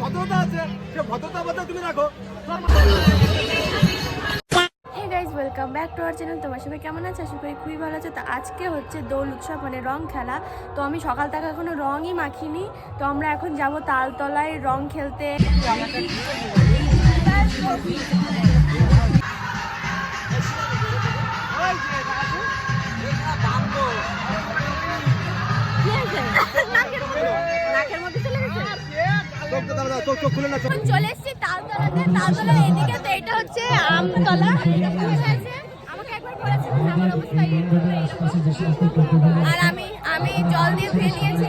ভদ্রতা আছে welcome back to our channel তোমার সবাই কেমন আছে? আশা করি খুবই ভালো আছে। তো আজকে হচ্ছে দোল উৎসব মানে রং খেলা। তো আমি সকাল থেকে এখনও রঙই মাখিনি। তো আমরা এখন যাব তালতলায় রং খেলতে। চলে এসেছি তালতলাতে। এদিকে তো এটা হচ্ছে আমতলা। আমাকে একবার বলেছিলেন আমার অবস্থা আর আমি আমি জল দিয়ে ধুয়ে নিয়েছি।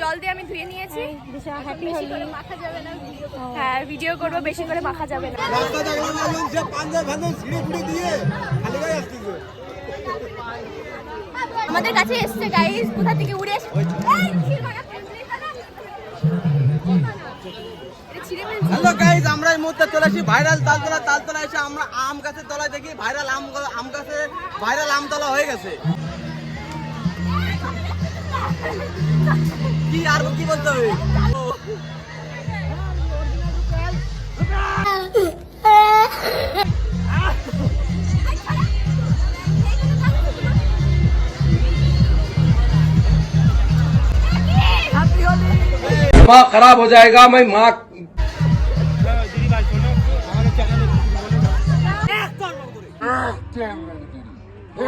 জল দিয়ে আমি ধুয়ে নিয়েছি। মাখা যাবে না। হ্যাঁ ভিডিও করব বেশি করে মাখা যাবে না। আমাদের কাছে এসছে গাইস কোথা থেকে উড়ে এসে হ্যালো গাইজ আমরা এই মুহূর্তে চলে আসি ভাইরাল তালতলা তালতলা এসে আমরা আম গাছের তলায় দেখি ভাইরাল আম গ- আম গাছে ভাইরাল আমতলা হয়ে গেছে কি আর কি বলতে হবে ও, दिमाग खराब हो जाएगा मैं माँ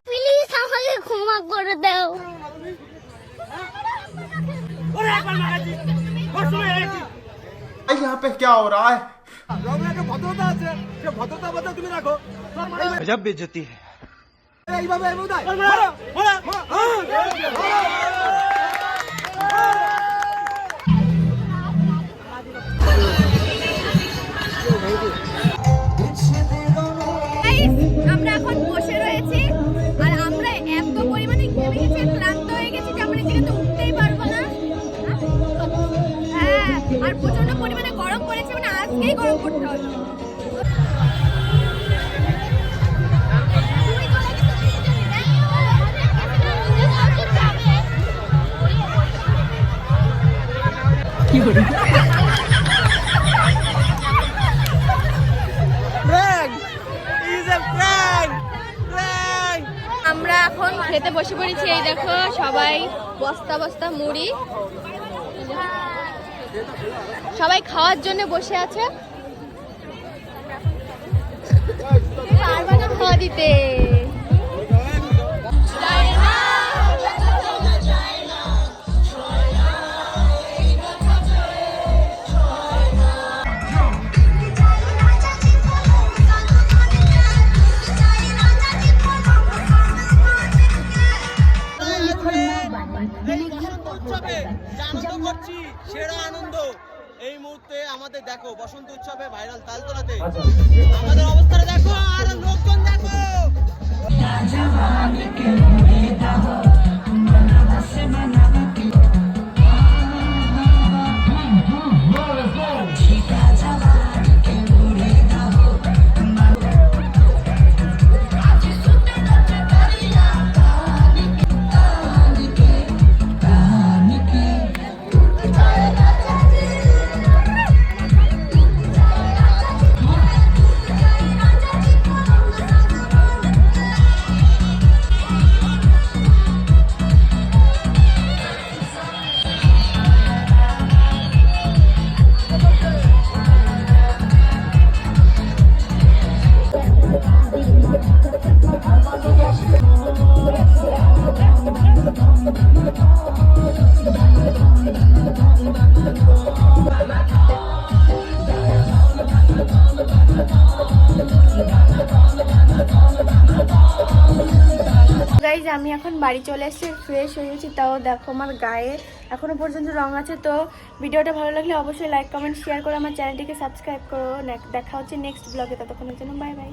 প্লিজ আমাকে ক্ষমা করে দাও यहाँ पे क्या हो रहा है রঙের একটা ভদ্রতা আছে সে ভদ্রতা মধ্যে তুমি রাখো গজব বেজতি এইভাবে এমন আমরা এখন খেতে বসে পড়েছি, এই দেখো সবাই বস্তা বস্তা মুড়ি। সবাই খাওয়ার জন্য বসে আছে। পারবা না খাওয়া দিতে করছি সেরা আনন্দ। এই মুহূর্তে আমাদের দেখো বসন্ত উৎসবে ভাইরাল তালতলাতে। আমাদের অবস্থাটা দেখো আর লোকজন দেখো। আমি এখন বাড়ি চলে এসেছি ফ্রেশ হয়ে গেছি। তাও দেখো আমার গায়ে এখনও পর্যন্ত রং আছে। তো ভিডিওটা ভালো লাগলে অবশ্যই লাইক কমেন্ট শেয়ার করে আমার চ্যানেলটিকে সাবস্ক্রাইব করো। দেখা হচ্ছে নেক্সট ব্লগে ততক্ষণের জন্য বাই বাই